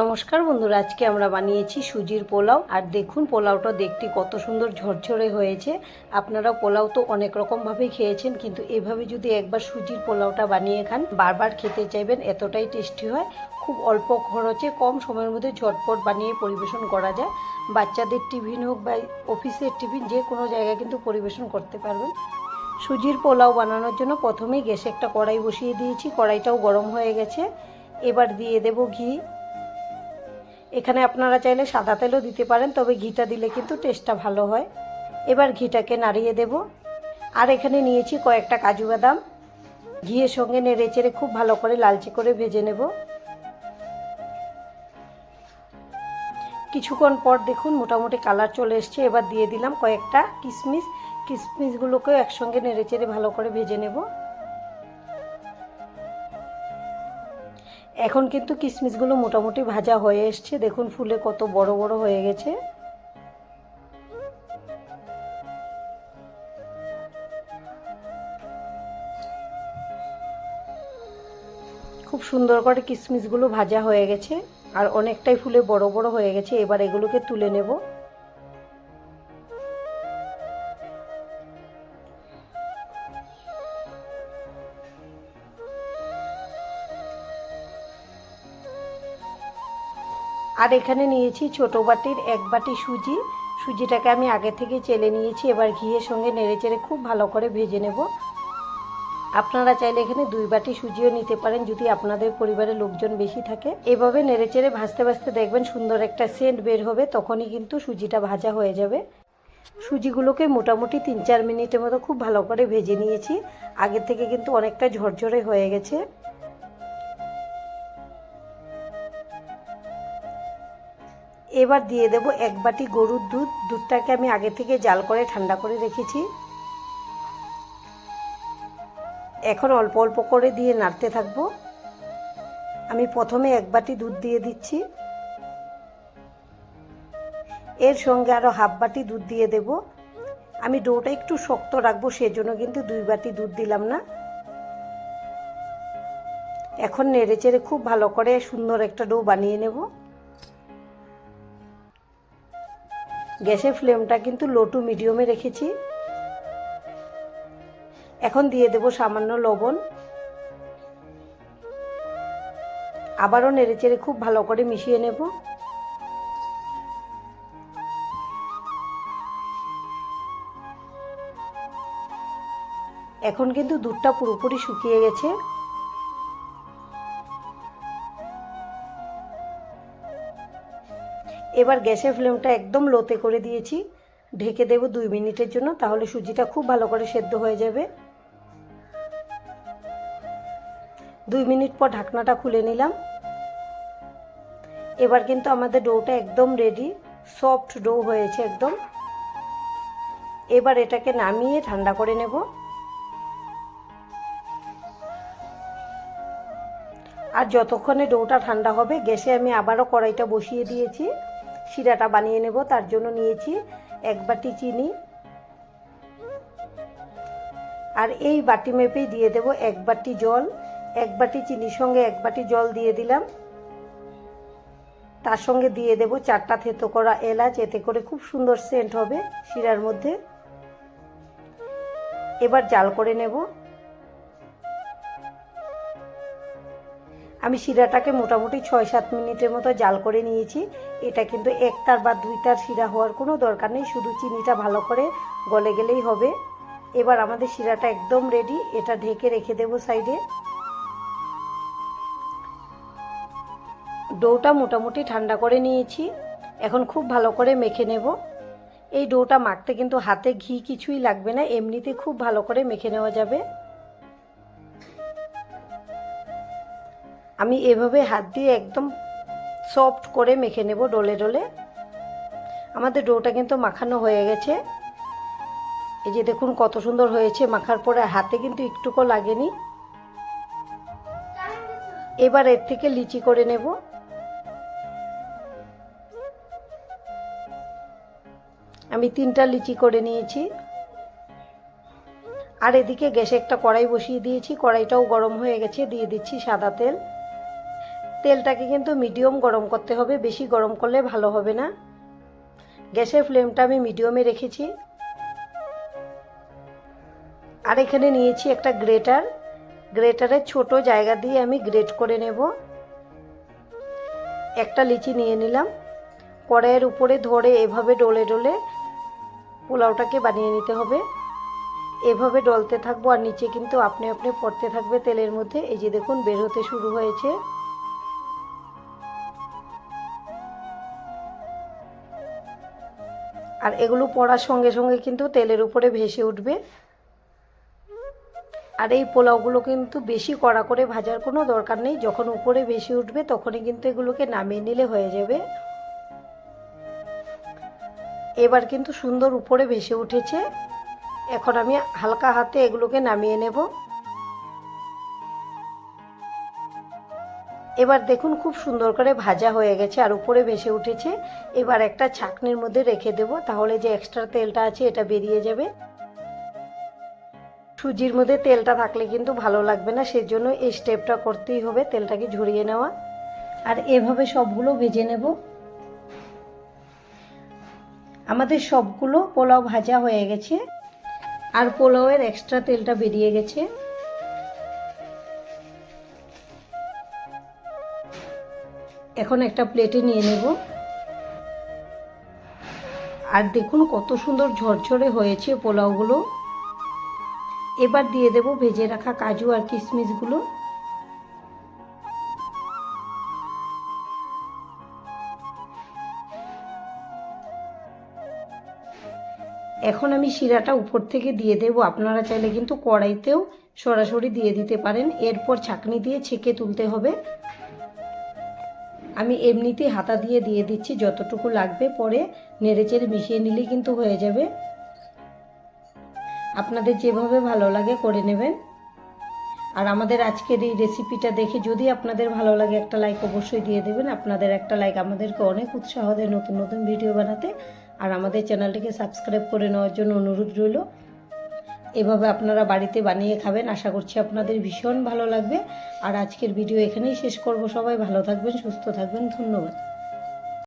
নমস্কার বন্ধুরা, আজকে আমরা বানিয়েছি সুজির পোলাও। আর দেখুন, পোলাওটা দেখতে কত সুন্দর ঝরঝরে হয়েছে। আপনারা পোলাও তো অনেক রকমভাবেই খেয়েছেন, কিন্তু এভাবে যদি একবার সুজির পোলাওটা বানিয়ে খান, বারবার খেতে চাইবেন, এতটাই টেস্টি হয়। খুব অল্প খরচে, কম সময়ের মধ্যে ঝটপট বানিয়ে পরিবেশন করা যায়। বাচ্চাদের টিফিন হোক বা অফিসের টিফিন, যে কোনো জায়গায় কিন্তু পরিবেশন করতে পারবেন। সুজির পোলাও বানানোর জন্য প্রথমেই গ্যাসে একটা কড়াই বসিয়ে দিয়েছি, কড়াইটাও গরম হয়ে গেছে। এবার দিয়ে দেব ঘি। এখানে আপনারা চাইলে সাদা তেলও দিতে পারেন, তবে ঘিটা দিলে কিন্তু টেস্টটা ভালো হয়। এবার ঘিটাকে নাড়িয়ে দেব। আর এখানে নিয়েছি কয়েকটা কাজু বাদাম। ঘিয়ের সঙ্গে নেড়ে চেড়ে খুব ভালো করে লালচে করে ভেজে নেব। কিছুক্ষণ পর দেখুন মোটামুটি কালার চলে এসছে। এবার দিয়ে দিলাম কয়েকটা কিশমিশ কিশমিশগুলোকেও একসঙ্গে নেড়ে চেড়ে ভালো করে ভেজে নেব। এখন কিন্তু কিশমিশগুলো মোটামুটি ভাজা হয়ে এসছে। দেখুন ফুলে কত বড় বড় হয়ে গেছে। খুব সুন্দর করে কিশমিশগুলো ভাজা হয়ে গেছে। আর অনেকটাই ফুলে বড় বড় হয়ে গেছে। এবার এগুলোকে তুলে নেব। আর এখানে নিয়েছি ছোটো বাটির এক বাটি সুজি। সুজিটাকে আমি আগে থেকে চেলে নিয়েছি, এবার ঘিয়ের সঙ্গে নেড়ে চেড়ে খুব ভালো করে ভেজে নেব। আপনারা চাইলে এখানে দুই বাটি সুজিও নিতে পারেন যদি আপনাদের পরিবারের লোকজন বেশি থাকে। এভাবে নেড়ে চেড়ে ভাজতে ভাজতে দেখবেন সুন্দর একটা সেন্ট বের হবে, তখনই কিন্তু সুজিটা ভাজা হয়ে যাবে। সুজিগুলোকে মোটামুটি তিন চার মিনিটের মতো খুব ভালো করে ভেজে নিয়েছি। আগে থেকে কিন্তু অনেকটা ঝরঝরে হয়ে গেছে। এবার দিয়ে দেব এক বাটি গরুর দুধ। দুধটাকে আমি আগে থেকে জাল করে ঠান্ডা করে রেখেছি। এখন অল্প অল্প করে দিয়ে নাড়তে থাকব। আমি প্রথমে এক বাটি দুধ দিয়ে দিচ্ছি। এর সঙ্গে আরও হাফ বাটি দুধ দিয়ে দেব। আমি ডোটা একটু শক্ত রাখব, সেজন্য কিন্তু দুই বাটি দুধ দিলাম না। এখন নেড়ে চেড়ে খুব ভালো করে সুন্দর একটা ডো বানিয়ে নেব। গ্যাসের ফ্লেমটা কিন্তু লো টু মিডিয়ামে রেখেছি। এখন দিয়ে দেব সামান্য লবণ। আবারও নেড়েচেড়ে খুব ভালো করে মিশিয়ে নেব। এখন কিন্তু দুধটা পুরোপুরি শুকিয়ে গেছে। এবার গ্যাসের ফ্লেমটা একদম লোতে করে দিয়েছি। ঢেকে দেব দুই মিনিটের জন্য, তাহলে সুজিটা খুব ভালো করে সেদ্ধ হয়ে যাবে। দুই মিনিট পর ঢাকনাটা খুলে নিলাম। এবার কিন্তু আমাদের ডোটা একদম রেডি সফট ডো হয়েছে একদম। এবার এটাকে নামিয়ে ঠান্ডা করে নেব। আর যতক্ষণে ডোটা ঠান্ডা হবে, গ্যাসে আমি আবারও কড়াইটা বসিয়ে দিয়েছি। শিরাটা বানিয়ে নেব, তার জন্য নিয়েছি এক বাটি চিনি। আর এই বাটি মেপেই দিয়ে দেব এক বাটি জল। এক বাটি চিনির সঙ্গে এক বাটি জল দিয়ে দিলাম। তার সঙ্গে দিয়ে দেব চারটা থেতো করা এলাচ, এতে করে খুব সুন্দর সেন্ট হবে শিরার মধ্যে। এবার জাল করে নেব। আমি শিরাটাকে মোটামুটি ছয় সাত মিনিটের মতো জাল করে নিয়েছি। এটা কিন্তু একটার বা দুইটার শিরা হওয়ার কোনো দরকার নেই, শুধু চিনিটা ভালো করে গলে গেলেই হবে। এবার আমাদের শিরাটা একদম রেডি এটা ঢেকে রেখে দেব সাইডে ডোটা মোটামুটি ঠান্ডা করে নিয়েছি, এখন খুব ভালো করে মেখে নেব। এই ডোটা মাখতে কিন্তু হাতে ঘি কিছুই লাগবে না, এমনিতে খুব ভালো করে মেখে নেওয়া যাবে। আমি এভাবে হাত দিয়ে একদম সফট করে মেখে নেব ডোলে ডোলে। আমাদের ডোটা কিন্তু মাখানো হয়ে গেছে। এই যে দেখুন কত সুন্দর হয়েছে মাখার পরে হাতে কিন্তু একটুকু লাগেনি। এবার এর থেকে লিচি করে নেব। আমি তিনটা লিচি করে নিয়েছি। আর এদিকে গ্যাসে একটা কড়াই বসিয়ে দিয়েছি। কড়াইটাও গরম হয়ে গেছে, দিয়ে দিচ্ছি সাদা তেল। তেলটাকে কিন্তু মিডিয়াম গরম করতে হবে, বেশি গরম করলে ভালো হবে না। গ্যাসের ফ্লেমটা আমি মিডিয়ামে রেখেছি। আর এখানে নিয়েছি একটা গ্রেটার। গ্রেটারের ছোট জায়গা দিয়ে আমি গ্রেট করে নেব। একটা লিচি নিয়ে নিলাম। কড়াইয়ের উপরে ধরে এভাবে ডলে ডলে পোলাওটাকে বানিয়ে নিতে হবে। এভাবে ডলতে থাকব আর নিচে কিন্তু আপনি আপনি পড়তে থাকবে তেলের মধ্যে। এই যে দেখুন, বের হতে শুরু হয়েছে। আর এগুলো পড়ার সঙ্গে সঙ্গে কিন্তু তেলের উপরে ভেসে উঠবে। আর এই পোলাওগুলো কিন্তু বেশি কড়া করে ভাজার কোনো দরকার নেই। যখন উপরে বেশি উঠবে, তখনই কিন্তু এগুলোকে নামিয়ে নিলে হয়ে যাবে। এবার কিন্তু সুন্দর উপরে ভেসে উঠেছে। এখন আমি হালকা হাতে এগুলোকে নামিয়ে নেব। এবার দেখুন খুব সুন্দর করে ভাজা হয়ে গেছে আর উপরে ভেসে উঠেছে। এবার একটা ছাকনির মধ্যে রেখে দেব, তাহলে যে এক্সট্রা তেলটা আছে এটা বেরিয়ে যাবে। সুজির মধ্যে তেলটা থাকলে কিন্তু ভালো লাগবে না, সেজন্য এই স্টেপটা করতেই হবে তেলটাকে ঝরিয়ে নেওয়া। আর এভাবে সবগুলো ভেজে নেব। আমাদের সবগুলো পোলাও ভাজা হয়ে গেছে। আর পোলাওয়ের এক্সট্রা তেলটা বেরিয়ে গেছে। এখন একটা প্লেটে নিয়ে নেব। আর দেখুন কত সুন্দর ঝরঝরে হয়েছে পোলাওগুলো। এবার দিয়ে দেব ভেজে রাখা কাজু আর কিশমিশগুলো। এখন আমি শিরাটা উপর থেকে দিয়ে দেব। আপনারা চাইলে কিন্তু কড়াইতেও সরাসরি দিয়ে দিতে পারেন। এরপর ছাকনি দিয়ে ছেঁকে তুলতে হবে। আমি এমনিতেই হাতা দিয়ে দিয়ে দিচ্ছি, যতটুকু লাগবে পরে নেড়েচেড়ে মিশিয়ে নিলেই কিন্তু হয়ে যাবে। আপনাদের যেভাবে ভালো লাগে করে নেবেন। আর আমাদের আজকের এই রেসিপিটা দেখে যদি আপনাদের ভালো লাগে একটা লাইক অবশ্যই দিয়ে দেবেন। আপনাদের একটা লাইক আমাদেরকে অনেক উৎসাহ দেয় নতুন নতুন ভিডিও বানাতে। আর আমাদের চ্যানেলটিকে সাবস্ক্রাইব করে নেওয়ার জন্য অনুরোধ রইল। এভাবে আপনারা বাড়িতে বানিয়ে খাবেন। আশা করছি আপনাদের ভীষণ ভালো লাগবে। আর আজকের ভিডিও এখানেই শেষ করব। সবাই ভালো থাকবেন, সুস্থ থাকবেন। ধন্যবাদ।